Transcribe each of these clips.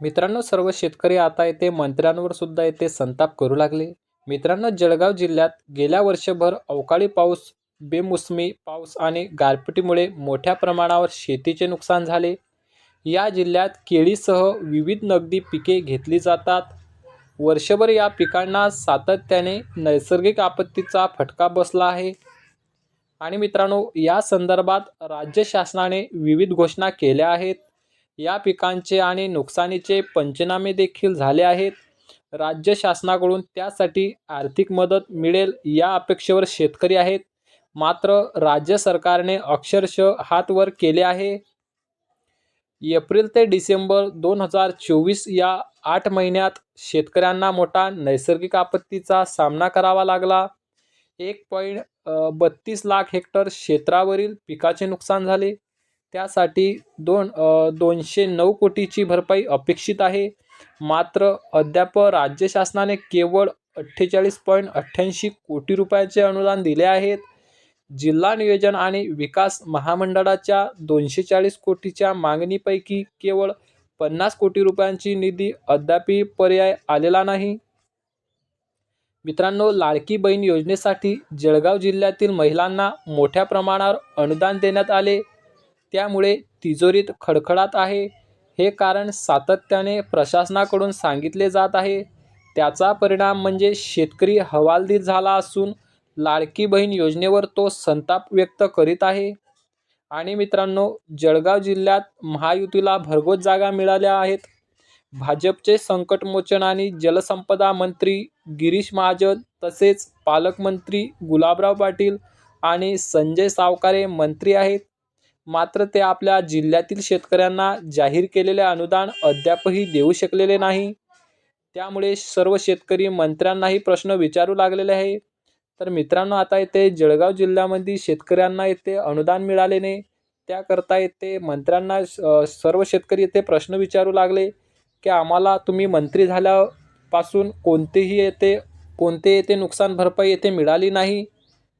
मित्रांनो सर्व शेतकरी आता येथे मंत्र्यांवर सुद्धा येथे संताप करू लागले. मित्रांनो जळगाव जिल्ह्यात गेल्या वर्षभर अवकाळी पाऊस बेमोसमी पाऊस आणि गारपिटीमुळे मोठ्या प्रमाणावर शेतीचे नुकसान झाले. या जिल्ह्यात केळीसह विविध नगदी पिके घेतली जातात. वर्षभर या पिकांना सातत्याने नैसर्गिक आपत्तीचा फटका बसला आहे. आणि मित्रांनो या संदर्भात राज्य शासनाने विविध घोषणा केल्या आहेत. या पिकांचे आणि नुकसानीचे पंचनामे देखील झाले आहेत. राज्य शासनाकडून त्यासाठी आर्थिक मदत मिळेल या अपेक्षेवर शेतकरी आहेत. मात्र राज्य सरकारने अक्षरशः हात वर केले आहे. एप्रिल ते डिसेंबर दोन हजार चोवीस या आठ महिन्यात शेतकऱ्यांना मोठा नैसर्गिक आपत्तीचा सामना करावा लागला. एक पॉईंट बत्तीस लाख हेक्टर क्षेत्रावरील पिकाचे नुकसान झाले. त्यासाठी दोन दोनशे नऊ कोटीची भरपाई अपेक्षित आहे. मात्र अद्याप राज्य शासनाने केवळ अठ्ठेचाळीस पॉईंट अठ्ठ्याऐंशी कोटी रुपयाचे अनुदान दिले आहेत. जिल्हा नियोजन आणि विकास महामंडळाच्या दोनशे चाळीस कोटीच्या मागणीपैकी केवळ पन्नास कोटी रुपयांची निधी अद्यापही पर्याय आलेला नाही. मित्रांनो लाडकी बहीण योजनेसाठी जळगाव जिल्ह्यातील महिलांना मोठ्या प्रमाणावर अनुदान देण्यात आले. त्यामुळे तिजोरीत खडखडाट आहे. हे कारण सातत्याने प्रशासनाकडून सांगितले जात आहे. त्याचा परिणाम म्हणजे शेतकरी हवालदिल झाला असून लाडकी बहीण योजनेवर तो संताप व्यक्त करीत आहे. आणि मित्रांनो जळगाव जिल्ह्यात महायुतीला भरघोस जागा मिळाल्या आहेत. भाजपचे संकटमोचन आणि जलसंपदा मंत्री गिरीश महाजन तसेच पालकमंत्री गुलाबराव पाटील आणि संजय सावकारे मंत्री आहेत. मात्र ते आपल्या जिल्ह्यातील शेतकऱ्यांना जाहीर केलेले अनुदान अद्यापही देऊ शकलेले नाही. त्यामुळे सर्व शेतकरी मंत्र्यांनाही प्रश्न विचारू लागलेले आहे. तर मित्रांनो आता येथे जळगाव जिल्ह्यामध्ये शेतकऱ्यांना येथे अनुदान मिळाले नाही. त्याकरता येथे मंत्र्यांना सर्व शेतकरी येथे प्रश्न विचारू लागले की आम्हाला तुम्ही मंत्री झाल्यापासून कोणतेही येथे कोणते येथे नुकसान भरपाई येथे मिळाली नाही.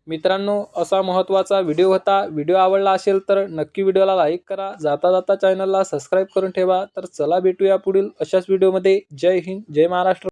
मित्रांनो असा महत्त्वाचा व्हिडिओ होता. व्हिडिओ आवडला असेल तर नक्की व्हिडिओला लाईक करा. जाता जाता चॅनलला सबस्क्राईब करून ठेवा. तर चला भेटूया पुढील अशाच व्हिडिओमध्ये जय हिंद जय महाराष्ट्र.